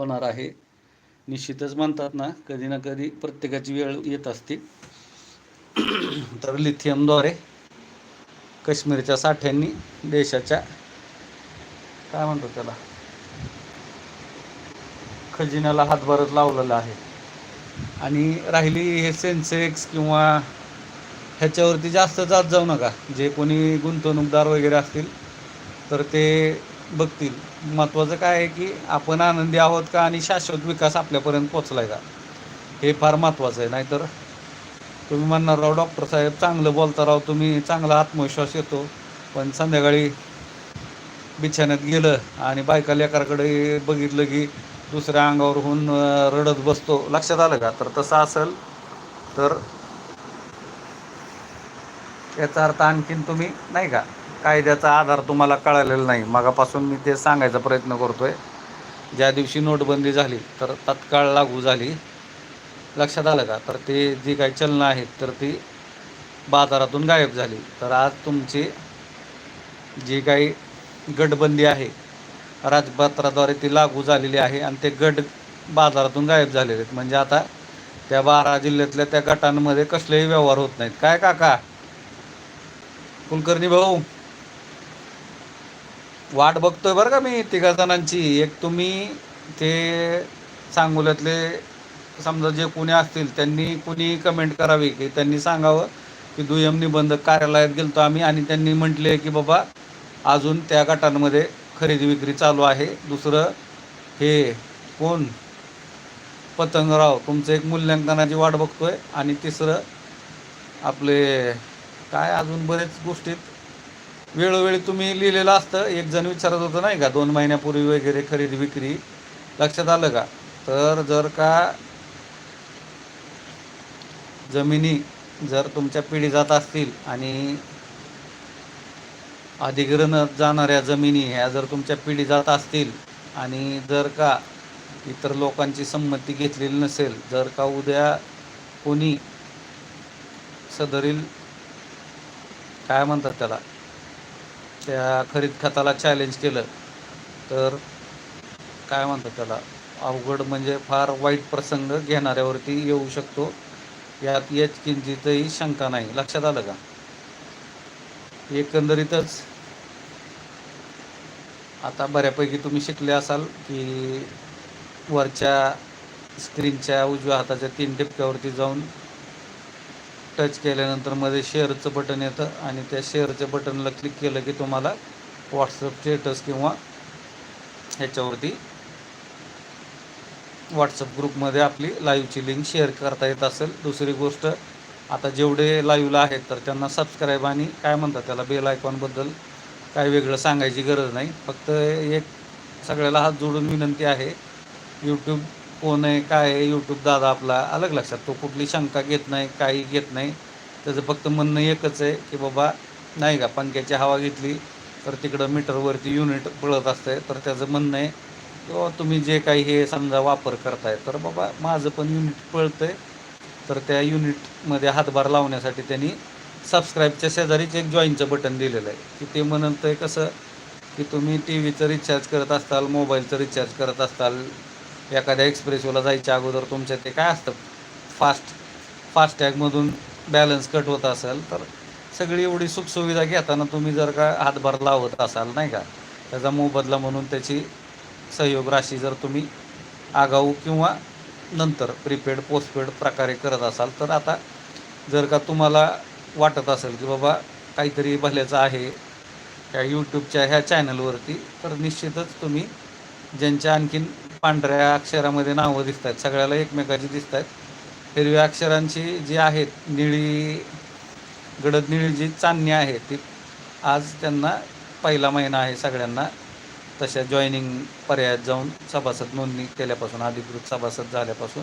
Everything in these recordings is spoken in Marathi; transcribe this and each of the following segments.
होणार आहे. निश्चितच म्हणतात ना कधी ना कधी प्रत्येकाची वेळ येत असते. तर लिथियमद्वारे काश्मीरच्या साठ्यांनी देशाच्या काय म्हणतो त्याला? खजिन्याला हातभारच लावलेला आहे. आणि राहिली हे सेन्सेक्स किंवा ह्याच्यावरती जास्त जात जाऊ नका. जे कोणी गुंतवणूकदार वगैरे असतील तर ते बघतील. महत्त्वाचं काय आहे की आपण आनंदी आहोत का आणि शाश्वत विकास आपल्यापर्यंत पोचलाय का? हे फार महत्त्वाचं आहे. नाहीतर तुम्ही म्हणणार राव डॉक्टर साहेब चांगलं बोलता राव तुम्ही चांगला आत्मविश्वास येतो. पण संध्याकाळी बिछाण्यात गेलं आणि बायका लेकराकडे बघितलं की दुसऱ्या अंगावर होऊन रडत बसतो. लक्षात आलं का? तर तसं असेल तर याचा अर्थ आणखीन तुम्ही नाही का? कायद्याचा आधार तुम्हाला कळालेला नाही. मगापासून मी ते सांगायचा प्रयत्न करतो आहे ज्या दिवशी नोटबंदी झाली तर तत्काळ लागू झाली. लक्षात आलं का? तर ते जी काही चलनं आहेत तर ती बाजारातून गायब झाली. तर आज तुमची जी काही गटबंदी आहे राजपत्राद्वारे ती लागू झालेली आहे आणि ते गट बाजारातून गायब झालेले आहेत. म्हणजे आता त्या बारा जिल्ह्यातल्या त्या गटांमध्ये कसलेही व्यवहार होत नाहीत. काय काका? कुलकर्णी भाऊ? वाट बघतोय बरं का मी तिघा जणांची. एक तुम्ही ते सांगोल्यातले समजा जे कोणी असतील त्यांनी कुणी कमेंट करावी की त्यांनी सांगावं की दुय्यम निबंधक कार्यालयात गेलतो आम्ही आणि त्यांनी म्हटले की बाबा अजून त्या गटांमध्ये खरेदी विक्री चालू आहे. दुसरं हे कोण? पतंगराव तुमचं एक मूल्यांकनाची वाट बघतोय. आणि तिसरं आपले काय अजून बरेच गोष्टीत वेळोवेळी तुम्ही लिहिलेलं असतं. एक जण विचारत होतं नाही का दोन महिन्यापूर्वी वगैरे खरेदी विक्री. लक्षात आलं का? तर जर का जमिनी जर तुमच्या पिढी जात असतील आणि अधिग्रहणात जाणाऱ्या जमिनी ह्या जर तुमच्या पिढी जात असतील आणि जर का इतर लोकांची संमती घेतलेली नसेल जर का उद्या कोणी सदरील काय म्हणतात त्याला? त्या खरीद खताला चॅलेंज केलं तर काय म्हणतात त्याला अवघड म्हणजे फार वाईट प्रसंग घेणाऱ्यावरती येऊ शकतो. यात याच किंचितही शंका नाही. लक्षात आलं का? एकंदरीतच आता बऱ्यापैकी तुम्ही शिकले असाल की वरच्या स्क्रीनच्या उजव्या हाताच्या तीन टिपक्यावरती जाऊन टच केल्यानंतरमध्ये शेअरचं बटन येतं आणि त्या शेअरच्या बटनला क्लिक केलं की तुम्हाला व्हॉट्सअप स्टेटस किंवा ह्याच्यावरती व्हॉट्सअप ग्रुपमध्ये आपली लाईव्हची लिंक शेअर करता येत असेल. दुसरी गोष्ट आता जेवढे लाईव्हला आहेत तर त्यांना सबस्क्राईब आणि काय म्हणतात त्याला बेल आयकॉनबद्दल काय वेगळं सांगायची गरज नाही. फक्त एक सगळ्याला हात जोडून विनंती आहे यूट्यूब कोण आहे काय आहे यूट्यूब दादा आपला अलग लक्षात. तो कुठली शंका घेत नाही काही घेत नाही. त्याचं फक्त म्हणणं एकच आहे की बाबा नाही का पंख्याची हवा घेतली तर तिकडं मीटरवरती युनिट पळत असतंय. तर त्याचं म्हणणं आहे किंवा तुम्ही जे काही हे समजा वापर करताय तर बाबा माझं पण युनिट पळतंय. तर त्या युनिटमध्ये हातभार लावण्यासाठी त्यांनी सबस्क्राईबच्या शेजारीच एक जॉईनचं बटन दिलेलं आहे. की ते म्हणत आहे कसं की तुम्ही टी व्हीचं रिचार्ज करत असताल मोबाईलचं रिचार्ज करत असताल एखाद्या एक्सप्रेसवेला जायच्या अगोदर तुमच्या ते काय असतं? फास्ट फास्टॅगमधून बॅलन्स कट होत असेल तर सगळी एवढी सुखसुविधा घेताना तुम्ही जर का हातभार लावत असाल नाही का? त्याचा मोबदला म्हणून त्याची सहयोग राशी जर तुम्ही आगाऊ किंवा नंतर प्रीपेड पोस्टपेड प्रकारे करत असाल तर आता जर का तुम्हाला वाटत असेल की बाबा काहीतरी भल्याचं आहे या यूट्यूबच्या ह्या चॅनलवरती तर निश्चितच तुम्ही ज्यांच्या आणखीन पांढऱ्या अक्षरामध्ये नावं दिसत आहेत सगळ्याला एकमेकाची दिसत आहेत हिरव्या अक्षरांची जी आहेत निळी गडद निळी जी चांदणी आहे ती आज त्यांना पहिला महिना आहे सगळ्यांना. तशा जॉईनिंग पर्यायात जाऊन सभासद नोंदणी केल्यापासून अधिकृत सभासद झाल्यापासून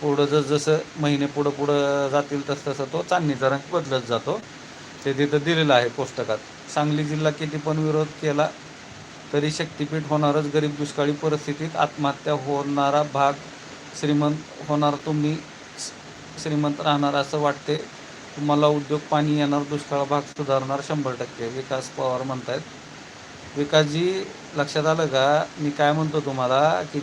पुढं जसजसं महिने पुढं पुढं जातील तस तसं तो चांदणीचा रंग बदलत जातो. ते तिथं दिलेलं आहे पुस्तकात सांगली जिल्हा किती पण विरोध केला तरी शक्तीपीठ होणारच गरीब दुष्काळी परिस्थितीत आत्महत्या होणारा भाग श्रीमंत होणार तुम्ही श्रीमंत राहणार असं वाटते. तुम्हाला उद्योग पाणी येणार दुष्काळ भाग सुधारणार शंभर टक्के विकास पवार म्हणतायत. विकासजी लक्षात आलं का? मी काय म्हणतो तुम्हाला की